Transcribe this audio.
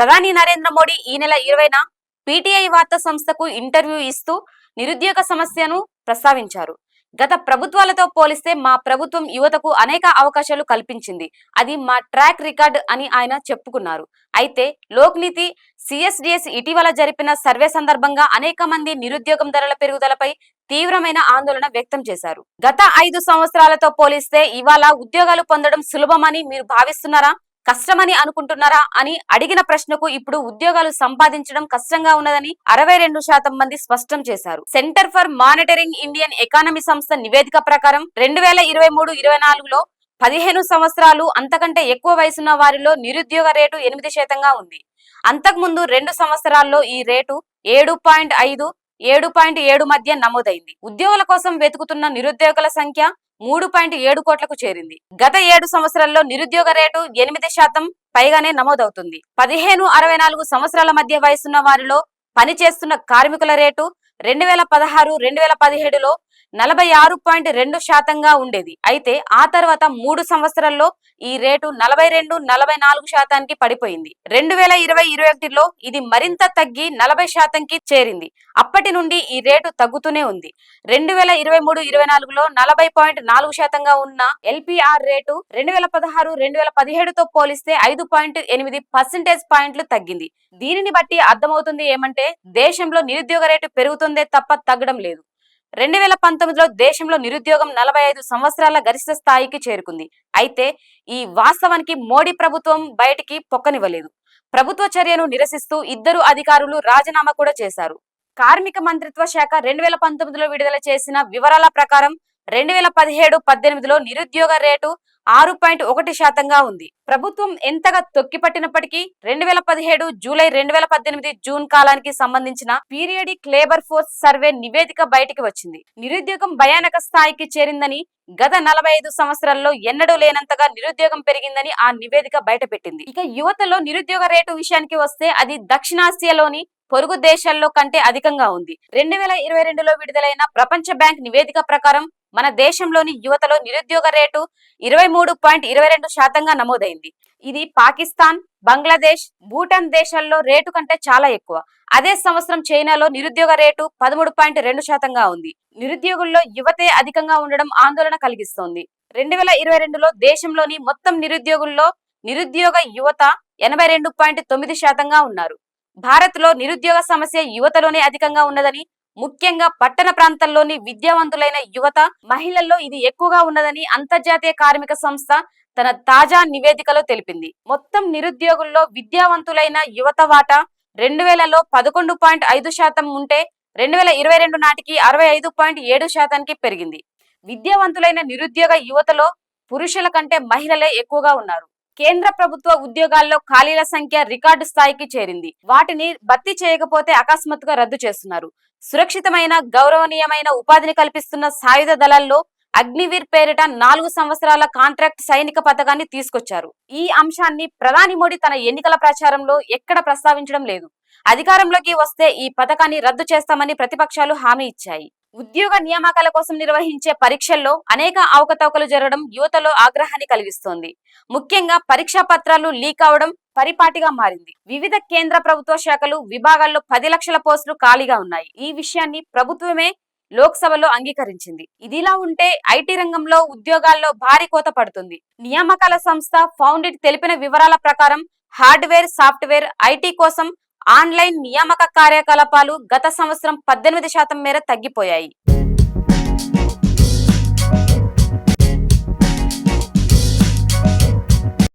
ప్రధాని నరేంద్ర మోడీ ఈ నెల ఇరవైన పీటీఐ వార్తా సంస్థకు ఇంటర్వ్యూ ఇస్తూ నిరుద్యోగ సమస్యను ప్రస్తావించారు. గత ప్రభుత్వాలతో పోలిస్తే మా ప్రభుత్వం యువతకు అనేక అవకాశాలు కల్పించింది. అది మా ట్రాక్ రికార్డ్ అని ఆయన చెప్పుకున్నారు. అయితే లోక్నీతి సిఎస్డిఎస్ ఇటీవల జరిపిన సర్వే సందర్భంగా అనేక మంది నిరుద్యోగం ధరల పెరుగుదలపై తీవ్రమైన ఆందోళన వ్యక్తం చేశారు. గత ఐదు సంవత్సరాలతో పోలిస్తే ఇవాళ ఉద్యోగాలు పొందడం సులభమని మీరు భావిస్తున్నారా? కష్టమని అనుకుంటున్నారా అని అడిగిన ప్రశ్నకు ఇప్పుడు ఉద్యోగాలు సంపాదించడం కష్టంగా ఉన్నదని అరవై రెండు శాతం మంది స్పష్టం చేశారు. Centre for monitoring Indian economy సంస్థ నివేదిక ప్రకారం రెండు వేల ఇరవై మూడు ఇరవై నాలుగులో పదిహేను సంవత్సరాలు అంతకంటే ఎక్కువ వయసున్న వారిలో నిరుద్యోగ రేటు ఎనిమిది శాతంగా ఉంది. అంతకుముందు రెండు సంవత్సరాల్లో ఈ రేటు ఏడు పాయింట్ ఐదు ఏడు పాయింట్ ఏడు మధ్య నమోదైంది. ఉద్యోగుల కోసం వెతుకుతున్న నిరుద్యోగుల సంఖ్య మూడు పాయింట్ ఏడు కోట్లకు చేరింది. గత ఏడు సంవత్సరాల్లో నిరుద్యోగ రేటు ఎనిమిది శాతం పైగానే నమోదవుతుంది. పదిహేను అరవై నాలుగు సంవత్సరాల మధ్య వయసున్న వారిలో పనిచేస్తున్న కార్మికుల రేటు రెండు వేల పదహారు రెండు వేల పదిహేడులో నలభై ఆరు పాయింట్ రెండు శాతంగా ఉండేది. అయితే ఆ తర్వాత మూడు సంవత్సరాల్లో ఈ రేటు నలభై రెండు నలభై నాలుగు శాతానికి పడిపోయింది. రెండు వేల ఇరవై ఇరవై ఒకటిలో ఇది మరింత తగ్గి నలభై శాతంకి చేరింది. అప్పటి నుండి ఈ రేటు తగ్గుతూనే ఉంది. రెండు వేల ఇరవై మూడు ఇరవై నాలుగులో నలభై పాయింట్ నాలుగు శాతంగా ఉన్న ఎల్పిఆర్ రేటు రెండు వేల పదహారు రెండు వేల పదిహేడుతో పోలిస్తే ఐదు పాయింట్ ఎనిమిది పర్సెంటేజ్ పాయింట్లు తగ్గింది. దీనిని బట్టి అర్థమవుతుంది ఏమంటే దేశంలో నిరుద్యోగ రేటు పెరుగుతుంది తప్ప తగ్గడం లేదు. రెండు వేల పంతొమ్మిదిలో దేశంలో నిరుద్యోగం నలభై ఐదు సంవత్సరాల గరిష్ట స్థాయికి చేరుకుంది. అయితే ఈ వాస్తవానికి మోడీ ప్రభుత్వం బయటికి పొక్కనివ్వలేదు. ప్రభుత్వ చర్యను నిరసిస్తూ ఇద్దరు అధికారులు రాజీనామా కూడా చేశారు. కార్మిక మంత్రిత్వ శాఖ రెండు వేల పంతొమ్మిదిలో విడుదల చేసిన వివరాల ప్రకారం రెండు వేల పదిహేడు పద్దెనిమిదిలో నిరుద్యోగ రేటు ఆరు పాయింట్ ఒకటి శాతంగా ఉంది. ప్రభుత్వం ఎంతగా తొక్కిపట్టినప్పటికీ రెండు వేల పదిహేడు జూలై రెండు వేల పద్దెనిమిది జూన్ కాలానికి సంబంధించిన పీరియడిక్ లేబర్ ఫోర్స్ సర్వే నివేదిక బయటికి వచ్చింది. నిరుద్యోగం భయానక స్థాయికి చేరిందని గత నలభై ఐదు సంవత్సరాల్లో ఎన్నడూ లేనంతగా నిరుద్యోగం పెరిగిందని ఆ నివేదిక బయటపెట్టింది. ఇక యువతలో నిరుద్యోగ రేటు విషయానికి వస్తే అది దక్షిణాసియాలోని పొరుగు దేశాల్లో కంటే అధికంగా ఉంది. రెండు వేల ఇరవై రెండులో విడుదలైన ప్రపంచ బ్యాంక్ నివేదిక ప్రకారం మన దేశంలోని యువతలో నిరుద్యోగ రేటు ఇరవై మూడు పాయింట్ ఇరవై రెండు శాతంగా నమోదైంది. ఇది పాకిస్తాన్ బంగ్లాదేశ్ భూటాన్ దేశాల్లో రేటు కంటే చాలా ఎక్కువ. అదే సంవత్సరం చైనాలో నిరుద్యోగ రేటు పదమూడు పాయింట్ రెండు శాతంగా ఉంది. నిరుద్యోగుల్లో యువతే అధికంగా ఉండడం ఆందోళన కలిగిస్తోంది. రెండు వేల ఇరవై రెండులో దేశంలోని మొత్తం నిరుద్యోగుల్లో నిరుద్యోగ యువత ఎనభై రెండు పాయింట్ తొమ్మిది శాతంగా ఉన్నారు. భారత్లో నిరుద్యోగ సమస్య యువతలోనే అధికంగా ఉన్నదని ముఖ్యంగా పట్టణ ప్రాంతాల్లోని విద్యావంతులైన యువత మహిళల్లో ఇది ఎక్కువగా ఉన్నదని అంతర్జాతీయ కార్మిక సంస్థ తన తాజా నివేదికలో తెలిపింది. మొత్తం నిరుద్యోగుల్లో విద్యావంతులైన యువత వాటా రెండు వేలలో పదకొండు పాయింట్ ఐదు శాతం ఉంటే రెండు వేల ఇరవై రెండు నాటికి అరవై ఐదు పాయింట్ ఏడు శాతానికి పెరిగింది. విద్యావంతులైన నిరుద్యోగ యువతలో పురుషుల కంటే మహిళలే ఎక్కువగా ఉన్నారు. కేంద్ర ప్రభుత్వ ఉద్యోగాల్లో ఖాళీల సంఖ్య రికార్డు స్థాయికి చేరింది. వాటిని భర్తీ చేయకపోతే అకస్మాత్తుగా రద్దు చేస్తున్నారు. సురక్షితమైన గౌరవనీయమైన ఉపాధిని కల్పిస్తున్న సాయుధ దళాల్లో అగ్నివీర్ పేరిట నాలుగు సంవత్సరాల కాంట్రాక్ట్ సైనిక పథకాన్ని తీసుకొచ్చారు. ఈ అంశాన్ని ప్రధాని మోడీ తన ఎన్నికల ప్రచారంలో ఎక్కడ ప్రస్తావించడం లేదు. అధికారంలోకి వస్తే ఈ పథకాన్ని రద్దు చేస్తామని ప్రతిపక్షాలు హామీ ఇచ్చాయి. ఉద్యోగ నియామకాల కోసం నిర్వహించే పరీక్షల్లో అనేక అవకతవకలు జరగడం యువతలో ఆగ్రహాన్ని కలిగిస్తోంది. ముఖ్యంగా పరీక్షా పత్రాలు లీక్ అవడం పరిపాటిగా మారింది. వివిధ కేంద్ర ప్రభుత్వ శాఖలు విభాగాల్లో పది లక్షల పోస్టులు ఖాళీగా ఉన్నాయి. ఈ విషయాన్ని ప్రభుత్వమే లోక్సభలో అంగీకరించింది. ఇదిలా ఉంటే ఐటీ రంగంలో ఉద్యోగాల్లో భారీ కోత పడుతుంది. నియామకాల సంస్థ ఫౌండెడ్ తెలిపిన వివరాల ప్రకారం హార్డ్వేర్ సాఫ్ట్వేర్ ఐటీ కోసం ఆన్లైన్ నియామక కార్యకలాపాలు గత సంవత్సరం పద్దెనిమిది శాతం మేర తగ్గిపోయాయి.